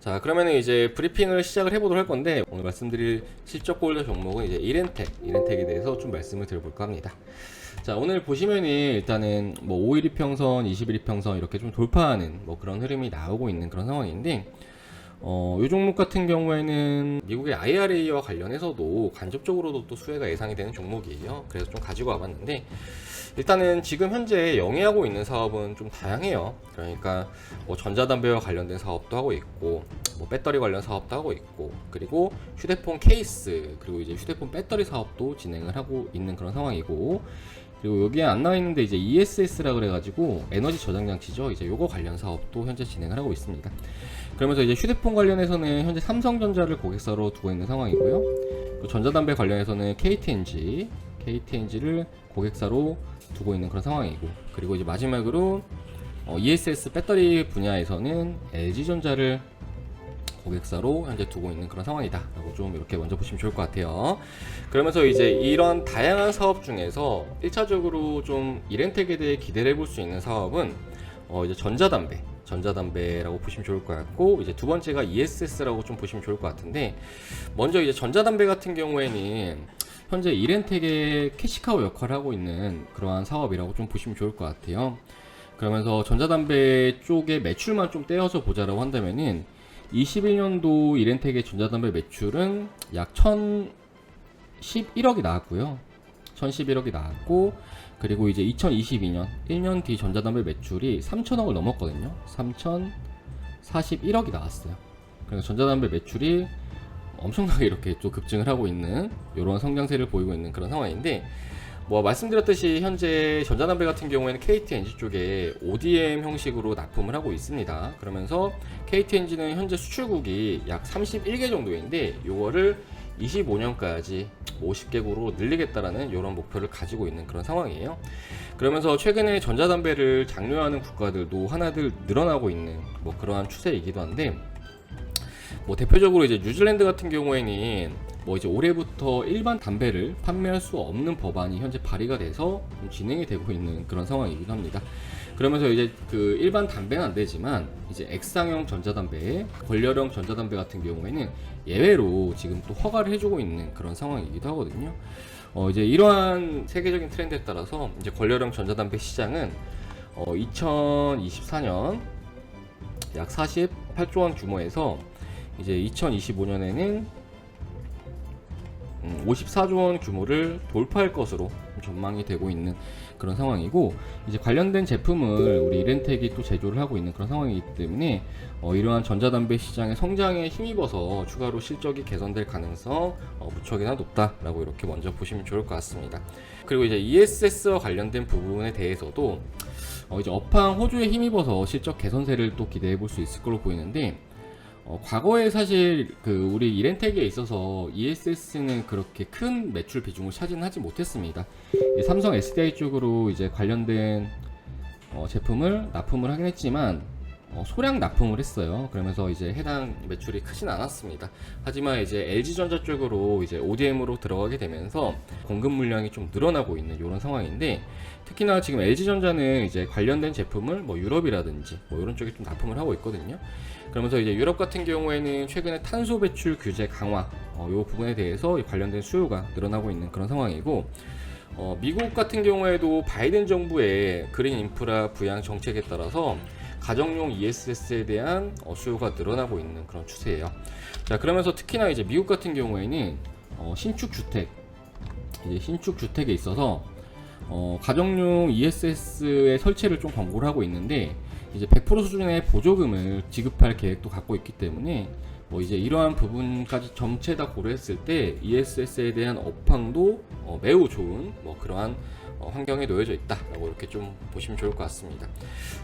자 그러면 이제 브리핑을 시작을 해보도록 할 건데 오늘 말씀드릴 실적 골드 종목은 이제 이렌텍 이렌텍에 대해서 좀 말씀을 드려볼까 합니다. 자 오늘 보시면은 일단은 뭐 5일 이평선, 20일 이평선 이렇게 좀 돌파하는 뭐 그런 흐름이 나오고 있는 그런 상황인데 어, 이 종목 같은 경우에는 미국의 IRA와 관련해서도 간접적으로도 또 수혜가 예상이 되는 종목이에요. 그래서 좀 가지고 와봤는데 일단은 지금 현재 영위하고 있는 사업은 좀 다양해요. 그러니까 뭐 전자담배와 관련된 사업도 하고 있고, 뭐 배터리 관련 사업도 하고 있고, 그리고 휴대폰 케이스, 그리고 이제 휴대폰 배터리 사업도 진행을 하고 있는 그런 상황이고, 그리고 여기에 안 나와 있는데 이제 ESS라 그래가지고 에너지 저장 장치죠. 이제 요거 관련 사업도 현재 진행을 하고 있습니다. 그러면서 이제 휴대폰 관련해서는 현재 삼성전자를 고객사로 두고 있는 상황이고요. 그 전자담배 관련해서는 KTNG, KTNG를 고객사로 두고 있는 그런 상황이고, 그리고 이제 마지막으로 어, ESS 배터리 분야에서는 LG전자를 고객사로 현재 두고 있는 그런 상황이다 라고 좀 이렇게 먼저 보시면 좋을 것 같아요. 그러면서 이제 이런 다양한 사업 중에서 1차적으로 좀 이렌텍에 대해 기대를 해볼 수 있는 사업은 어 이제 전자담배, 전자담배라고 보시면 좋을 것 같고 이제 두 번째가 ESS라고 좀 보시면 좋을 것 같은데 먼저 이제 전자담배 같은 경우에는 현재 이렌텍의 캐시카우 역할을 하고 있는 그러한 사업이라고 좀 보시면 좋을 것 같아요. 그러면서 전자담배 쪽의 매출만 좀 떼어서 보자라고 한다면은 21년도 이렌텍의 전자담배 매출은 약 1,011억이 나왔고요. 1,011억이 나왔고 그리고 이제 2022년 1년 뒤 전자담배 매출이 3,000억을 넘었거든요. 3,041억이 나왔어요. 그래서 전자담배 매출이 엄청나게 이렇게 또 급증을 하고 있는 이런 성장세를 보이고 있는 그런 상황인데 뭐 말씀드렸듯이 현재 전자담배 같은 경우에는 KTNG 쪽에 ODM 형식으로 납품을 하고 있습니다. 그러면서 KTNG는 현재 수출국이 약 31개 정도인데 요거를 25년까지 50개국으로 늘리겠다라는 이런 목표를 가지고 있는 그런 상황이에요. 그러면서 최근에 전자담배를 장려하는 국가들도 하나둘 늘어나고 있는 뭐 그러한 추세이기도 한데 뭐 대표적으로 이제 뉴질랜드 같은 경우에는 뭐 이제 올해부터 일반 담배를 판매할 수 없는 법안이 현재 발의가 돼서 좀 진행이 되고 있는 그런 상황이기도 합니다. 그러면서 이제 그 일반 담배는 안 되지만 이제 액상형 전자담배, 권열형 전자담배 같은 경우에는 예외로 지금 또 허가를 해주고 있는 그런 상황이기도 하거든요. 어 이제 이러한 세계적인 트렌드에 따라서 이제 권열형 전자담배 시장은 어 2024년 약 48조 원 규모에서 이제 2025년에는 54조 원 규모를 돌파할 것으로 전망이 되고 있는 그런 상황이고 이제 관련된 제품을 우리 이렌텍이 또 제조를 하고 있는 그런 상황이기 때문에 어, 이러한 전자담배 시장의 성장에 힘입어서 추가로 실적이 개선될 가능성 어, 무척이나 높다라고 이렇게 먼저 보시면 좋을 것 같습니다. 그리고 이제 ESS와 관련된 부분에 대해서도 어, 이제 업황 호주에 힘입어서 실적 개선세를 또 기대해 볼 수 있을 걸로 보이는데 어, 과거에 사실 그 우리 이렌텍에 있어서 ESS는 그렇게 큰 매출 비중을 차지하지 못했습니다. 이 삼성 SDI 쪽으로 이제 관련된 어, 제품을 납품을 하긴 했지만 어, 소량 납품을 했어요. 그러면서 이제 해당 매출이 크진 않았습니다. 하지만 이제 LG전자 쪽으로 이제 ODM으로 들어가게 되면서 공급 물량이 좀 늘어나고 있는 이런 상황인데 특히나 지금 LG전자는 이제 관련된 제품을 뭐 유럽이라든지 뭐 이런 쪽에 좀 납품을 하고 있거든요. 그러면서 이제 유럽 같은 경우에는 최근에 탄소 배출 규제 강화 어, 이 부분에 대해서 관련된 수요가 늘어나고 있는 그런 상황이고 어, 미국 같은 경우에도 바이든 정부의 그린 인프라 부양 정책에 따라서 가정용 ESS에 대한 어, 수요가 늘어나고 있는 그런 추세예요. 자 그러면서 특히나 이제 미국 같은 경우에는 어, 신축 주택 이제 신축 주택에 있어서 어, 가정용 ESS의 설치를 좀 권고를 하고 있는데 이제 100% 수준의 보조금을 지급할 계획도 갖고 있기 때문에 뭐 이제 이러한 부분까지 전체 다 고려했을 때 ESS에 대한 업황도 어, 매우 좋은 뭐 그러한 어, 환경에 놓여져 있다라고 이렇게 좀 보시면 좋을 것 같습니다.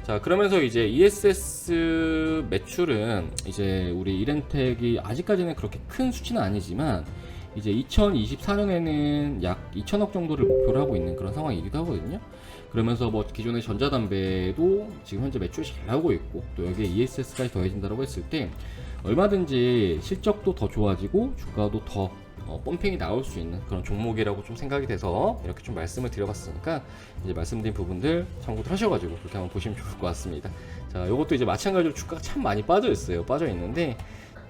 자 그러면서 이제 ESS 매출은 이제 우리 이렌텍이 아직까지는 그렇게 큰 수치는 아니지만 이제 2024년에는 약 2천억 정도를 목표로 하고 있는 그런 상황이기도 하거든요. 그러면서 뭐 기존의 전자담배도 지금 현재 매출이 잘 나오고 있고 또 여기에 ESS까지 더해진다고 했을 때 얼마든지 실적도 더 좋아지고 주가도 더 어, 펌핑이 나올 수 있는 그런 종목이라고 좀 생각이 돼서 이렇게 좀 말씀을 드려봤으니까 이제 말씀드린 부분들 참고들 하셔가지고 그렇게 한번 보시면 좋을 것 같습니다. 자, 이것도 이제 마찬가지로 주가가 참 많이 빠져 있어요. 빠져 있는데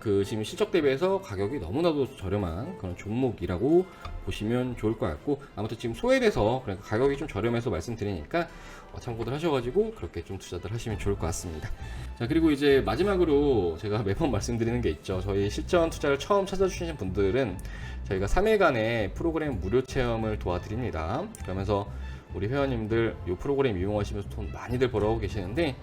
그 지금 실적 대비해서 가격이 너무나도 저렴한 그런 종목이라고 보시면 좋을 것 같고 아무튼 지금 소액에서 그러니까 가격이 좀 저렴해서 말씀드리니까 어, 참고들 하셔가지고 그렇게 좀 투자들 하시면 좋을 것 같습니다. 자 그리고 이제 마지막으로 제가 매번 말씀드리는 게 있죠. 저희 실전 투자를 처음 찾아주시는 분들은 저희가 3일간의 프로그램 무료 체험을 도와드립니다. 그러면서 우리 회원님들 이 프로그램 이용하시면서 돈 많이들 벌어오고 계시는데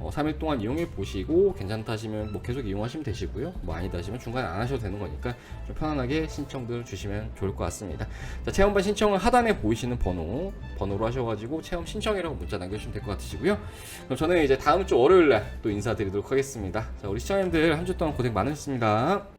어, 3일 동안 이용해 보시고 괜찮다 하시면 뭐 계속 이용하시면 되시고요. 뭐 아니다 하시면 중간에 안 하셔도 되는 거니까 좀 편안하게 신청들 주시면 좋을 것 같습니다. 자, 체험반 신청을 하단에 보이시는 번호 번호로 하셔가지고 체험 신청이라고 문자 남겨주시면 될 것 같으시고요. 그럼 저는 이제 다음 주 월요일 날 또 인사드리도록 하겠습니다. 자, 우리 시청자님들 한 주 동안 고생 많으셨습니다.